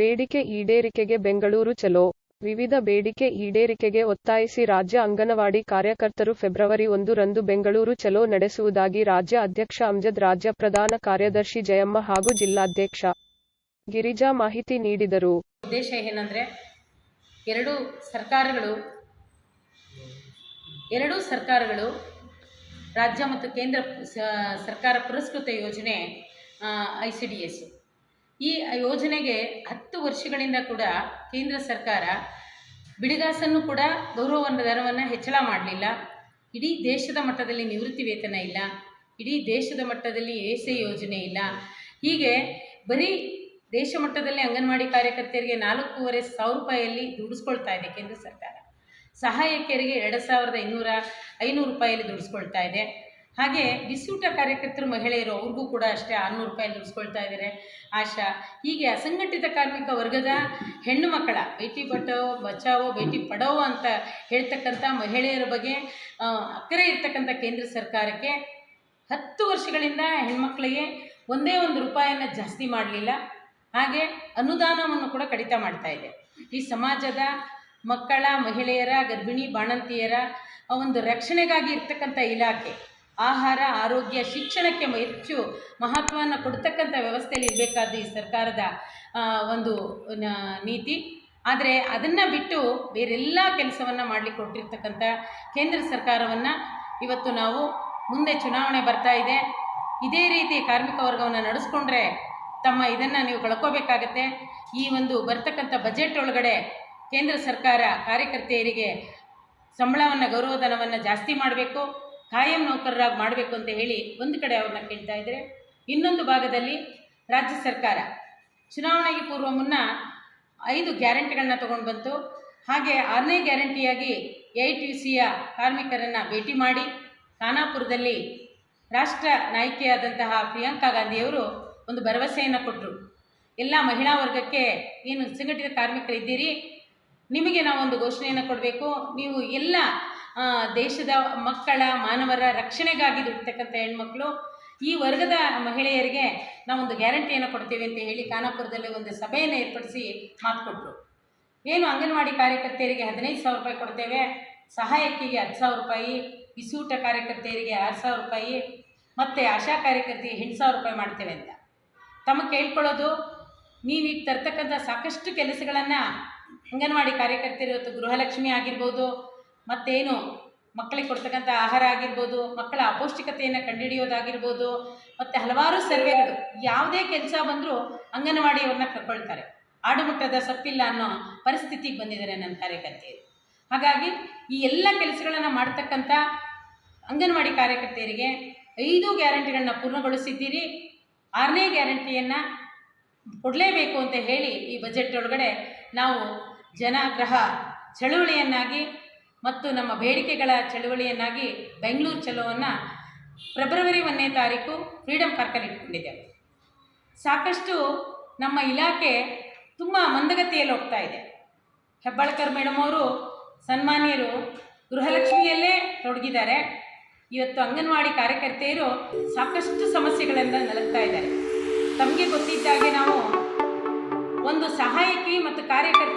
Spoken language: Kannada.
ಬೇಡಿಕೆ ಈಡೇರಿಕೆಗೆ ಬೆಂಗಳೂರು ಚಲೋ. ವಿವಿಧ ಬೇಡಿಕೆ ಈಡೇರಿಕೆಗೆ ಒತ್ತಾಯಿಸಿ ರಾಜ್ಯ ಅಂಗನವಾಡಿ ಕಾರ್ಯಕರ್ತರು ಫೆಬ್ರವರಿ ಒಂದು ರಂದು ಬೆಂಗಳೂರು ಚಲೋ ನಡೆಸುವುದಾಗಿ ರಾಜ್ಯ ಅಧ್ಯಕ್ಷ ಅಮ್ಜದ್, ರಾಜ್ಯ ಪ್ರಧಾನ ಕಾರ್ಯದರ್ಶಿ ಜಯಮ್ಮ ಹಾಗೂ ಜಿಲ್ಲಾಧ್ಯಕ್ಷ ಗಿರಿಜಾ ಮಾಹಿತಿ ನೀಡಿದರು. ಉದ್ದೇಶ ಏನಂದ್ರೆ, ಎರಡು ಸರ್ಕಾರಗಳು, ಎರಡೂ ಸರ್ಕಾರಗಳು ರಾಜ್ಯ ಮತ್ತು ಕೇಂದ್ರ ಸರ್ಕಾರ ಪುರಸ್ಕೃತ ಯೋಜನೆ ಐ ಈ ಯೋಜನೆಗೆ ಹತ್ತು ವರ್ಷಗಳಿಂದ ಕೂಡ ಕೇಂದ್ರ ಸರ್ಕಾರ ಬಿಡಿಗಾಸನ್ನು ಕೂಡ ಗೌರವ ದರವನ್ನು ಹೆಚ್ಚಳ ಮಾಡಲಿಲ್ಲ. ಇಡೀ ದೇಶದ ಮಟ್ಟದಲ್ಲಿ ನಿವೃತ್ತಿ ವೇತನ ಇಲ್ಲ. ಇಡೀ ದೇಶದ ಮಟ್ಟದಲ್ಲಿ ಎ ಸಿ ಯೋಜನೆ ಇಲ್ಲ. ಹೀಗೆ ಬರೀ ದೇಶ ಮಟ್ಟದಲ್ಲಿ ಅಂಗನವಾಡಿ ಕಾರ್ಯಕರ್ತೆಯರಿಗೆ ನಾಲ್ಕೂವರೆ ಸಾವಿರ ರೂಪಾಯಿಯಲ್ಲಿ ದುಡಿಸ್ಕೊಳ್ತಾ ಇದೆ ಕೇಂದ್ರ ಸರ್ಕಾರ. ಸಹಾಯಕಿಯರಿಗೆ ಎರಡು ಸಾವಿರದ ಇನ್ನೂರ ಐನೂರು ರೂಪಾಯಿಯಲ್ಲಿ ದುಡಿಸ್ಕೊಳ್ತಾ ಇದೆ. ಹಾಗೆ ಬಿಸಿಯೂಟ ಕಾರ್ಯಕರ್ತರು ಮಹಿಳೆಯರು ಅವ್ರಿಗೂ ಕೂಡ ಅಷ್ಟೇ ಆರುನೂರು ರೂಪಾಯಿ ದುಡಿಸ್ಕೊಳ್ತಾ ಇದ್ದಾರೆ ಆಶಾ. ಹೀಗೆ ಅಸಂಘಟಿತ ಕಾರ್ಮಿಕ ವರ್ಗದ ಹೆಣ್ಣು ಮಕ್ಕಳ, ಬೇಟಿ ಬಚಾವೋ ಬಚಾವೋ, ಬೇಟಿ ಅಂತ ಹೇಳ್ತಕ್ಕಂಥ ಮಹಿಳೆಯರ ಬಗ್ಗೆ ಅಕ್ಕರೆ ಇರ್ತಕ್ಕಂಥ ಕೇಂದ್ರ ಸರ್ಕಾರಕ್ಕೆ ಹತ್ತು ವರ್ಷಗಳಿಂದ ಹೆಣ್ಮಕ್ಳಿಗೆ ಒಂದೇ ಒಂದು ರೂಪಾಯಿಯನ್ನು ಜಾಸ್ತಿ ಮಾಡಲಿಲ್ಲ. ಹಾಗೆ ಅನುದಾನವನ್ನು ಕೂಡ ಕಡಿತ ಮಾಡ್ತಾ ಇದೆ. ಈ ಸಮಾಜದ ಮಕ್ಕಳ, ಮಹಿಳೆಯರ, ಗರ್ಭಿಣಿ, ಬಾಣಂತಿಯರ ಒಂದು ರಕ್ಷಣೆಗಾಗಿ ಇರ್ತಕ್ಕಂಥ ಇಲಾಖೆ ಆಹಾರ, ಆರೋಗ್ಯ, ಶಿಕ್ಷಣಕ್ಕೆ ಹೆಚ್ಚು ಮಹತ್ವವನ್ನು ಕೊಡ್ತಕ್ಕಂಥ ವ್ಯವಸ್ಥೆಯಲ್ಲಿ ಇರಬೇಕಾದ ಈ ಸರ್ಕಾರದ ಒಂದು ನೀತಿ. ಆದರೆ ಅದನ್ನು ಬಿಟ್ಟು ಬೇರೆಲ್ಲ ಕೆಲಸವನ್ನು ಮಾಡಲಿಕ್ಕೆ ಕೊಟ್ಟಿರ್ತಕ್ಕಂಥ ಕೇಂದ್ರ ಸರ್ಕಾರವನ್ನು ಇವತ್ತು ನಾವು ಮುಂದೆ ಚುನಾವಣೆ ಬರ್ತಾ ಇದೆ. ಇದೇ ರೀತಿ ಕಾರ್ಮಿಕ ವರ್ಗವನ್ನು ನಡೆಸ್ಕೊಂಡ್ರೆ ತಮ್ಮ ಇದನ್ನು ನೀವು ಕಳ್ಕೋಬೇಕಾಗತ್ತೆ. ಈ ಒಂದು ಬರ್ತಕ್ಕಂಥ ಬಜೆಟ್ ಒಳಗಡೆ ಕೇಂದ್ರ ಸರ್ಕಾರ ಕಾರ್ಯಕರ್ತೆಯರಿಗೆ ಸಂಬಳವನ್ನು, ಗೌರವಧನವನ್ನು ಜಾಸ್ತಿ ಮಾಡಬೇಕು. ಕಾಯಂ ನೌಕರರಾಗಿ ಮಾಡಬೇಕು ಅಂತ ಹೇಳಿ ಒಂದು ಕಡೆ ಅವ್ರನ್ನ ಕೇಳ್ತಾ ಇದ್ದಾರೆ ಇನ್ನೊಂದು ಭಾಗದಲ್ಲಿ ರಾಜ್ಯ ಸರ್ಕಾರ. ಚುನಾವಣೆಗೆ ಪೂರ್ವ ಮುನ್ನ ಐದು ಗ್ಯಾರಂಟಿಗಳನ್ನ ತಗೊಂಡು ಬಂತು. ಹಾಗೆ ಆರನೇ ಗ್ಯಾರಂಟಿಯಾಗಿ ಎ ಟಿ ಸಿಯ ಕಾರ್ಮಿಕರನ್ನು ಭೇಟಿ ಮಾಡಿ, ಖಾನಾಪುರದಲ್ಲಿ ರಾಷ್ಟ್ರ ನಾಯಕಿಯಾದಂತಹ ಪ್ರಿಯಾಂಕಾ ಗಾಂಧಿಯವರು ಒಂದು ಭರವಸೆಯನ್ನು ಕೊಟ್ಟರು ಎಲ್ಲ ಮಹಿಳಾ ವರ್ಗಕ್ಕೆ ಏನು ಸಂಘಟಿತ ಕಾರ್ಮಿಕರಿದ್ದೀರಿ, ನಿಮಗೆ ನಾವೊಂದು ಘೋಷಣೆಯನ್ನು ಕೊಡಬೇಕು, ನೀವು ಎಲ್ಲ ದೇಶದ ಮಕ್ಕಳ ಮಾನವರ ರಕ್ಷಣೆಗಾಗಿ ದುಡಿತಕ್ಕಂಥ ಹೆಣ್ಮಕ್ಳು, ಈ ವರ್ಗದ ಮಹಿಳೆಯರಿಗೆ ನಾವೊಂದು ಗ್ಯಾರಂಟಿಯನ್ನು ಕೊಡ್ತೀವಿ ಅಂತ ಹೇಳಿ ಖಾನಾಪುರದಲ್ಲಿ ಒಂದು ಸಭೆಯನ್ನು ಏರ್ಪಡಿಸಿ ಮಾತು ಕೊಟ್ಟರು ಏನು ಅಂಗನವಾಡಿ ಕಾರ್ಯಕರ್ತೆಯರಿಗೆ ಹದಿನೈದು ಸಾವಿರ ರೂಪಾಯಿ ಕೊಡ್ತೇವೆ ಸಹಾಯಕಿಗೆ ಹತ್ತು ಸಾವಿರ ರೂಪಾಯಿ, ಬಿಸೂಟ ಕಾರ್ಯಕರ್ತೆಯರಿಗೆ ಆರು ಸಾವಿರ ರೂಪಾಯಿ, ಮತ್ತು ಆಶಾ ಕಾರ್ಯಕರ್ತೆಗೆ ಎಂಟು ಸಾವಿರ ರೂಪಾಯಿ ಮಾಡ್ತೇವೆ ಅಂತ. ತಮ್ಮ ಕೇಳ್ಕೊಳ್ಳೋದು ನೀವೀಗ ತರ್ತಕ್ಕಂಥ ಸಾಕಷ್ಟು ಕೆಲಸಗಳನ್ನು ಅಂಗನವಾಡಿ ಕಾರ್ಯಕರ್ತರು ಇವತ್ತು ಗೃಹಲಕ್ಷ್ಮಿ ಆಗಿರ್ಬೋದು ಮತ್ತೇನು? ಮಕ್ಕಳಿಗೆ ಕೊಡ್ತಕ್ಕಂಥ ಆಹಾರ ಆಗಿರ್ಬೋದು, ಮಕ್ಕಳ ಅಪೌಷ್ಟಿಕತೆಯನ್ನು ಕಂಡುಹಿಡಿಯೋದಾಗಿರ್ಬೋದು, ಮತ್ತು ಹಲವಾರು ಸರ್ವೆಗಳು ಯಾವುದೇ ಕೆಲಸ ಬಂದರೂ ಅಂಗನವಾಡಿಯವ್ರನ್ನ ಕರ್ಕೊಳ್ತಾರೆ. ಆಡುಮುಟ್ಟದ ಸೊಪ್ಪಿಲ್ಲ ಅನ್ನೋ ಪರಿಸ್ಥಿತಿಗೆ ಬಂದಿದ್ದಾರೆ ನನ್ನ ಕಾರ್ಯಕರ್ತೆಯರು. ಹಾಗಾಗಿ ಈ ಎಲ್ಲ ಕೆಲಸಗಳನ್ನು ಮಾಡ್ತಕ್ಕಂಥ ಅಂಗನವಾಡಿ ಕಾರ್ಯಕರ್ತೆಯರಿಗೆ ಐದು ಗ್ಯಾರಂಟಿಗಳನ್ನ ಪೂರ್ಣಗೊಳಿಸಿದ್ದೀರಿ. ಆರನೇ ಗ್ಯಾರಂಟಿಯನ್ನು ಕೊಡಲೇಬೇಕು ಅಂತ ಹೇಳಿ ಈ ಬಜೆಟ್ ಒಳಗಡೆ ನಾವು ಜನಾಗ್ರಹ ಚಳುವಳಿಯನ್ನಾಗಿ ಮತ್ತು ನಮ್ಮ ಬೇಡಿಕೆಗಳ ಚಳುವಳಿಯನ್ನಾಗಿ ಬೆಂಗಳೂರು ಚಲೋವನ್ನು ಫೆಬ್ರವರಿ ಒಂದನೇ ತಾರೀಕು ಫ್ರೀಡಮ್ ಪಾರ್ಕಲ್ಲಿ ಇಟ್ಕೊಂಡಿದ್ದೇವೆ. ಸಾಕಷ್ಟು ನಮ್ಮ ಇಲಾಖೆ ತುಂಬ ಮಂದಗತಿಯಲ್ಲಿ ಹೋಗ್ತಾ ಇದೆ. ಹೆಬ್ಬಾಳ್ಕರ್ ಮೇಡಮ್ ಅವರು ಸನ್ಮಾನ್ಯರು ಗೃಹಲಕ್ಷ್ಮಿಯಲ್ಲೇ ತೊಡಗಿದ್ದಾರೆ. ಇವತ್ತು ಅಂಗನವಾಡಿ ಕಾರ್ಯಕರ್ತೆಯರು ಸಾಕಷ್ಟು ಸಮಸ್ಯೆಗಳಿಂದ ನಲಗ್ತಾ ಇದ್ದಾರೆ. ತಮಗೆ ಗೊತ್ತಿದ್ದಾಗೆ ನಾವು ಒಂದು ಸಹಾಯಕಿ ಮತ್ತು ಮಾಡೋದಕ್ಕೆ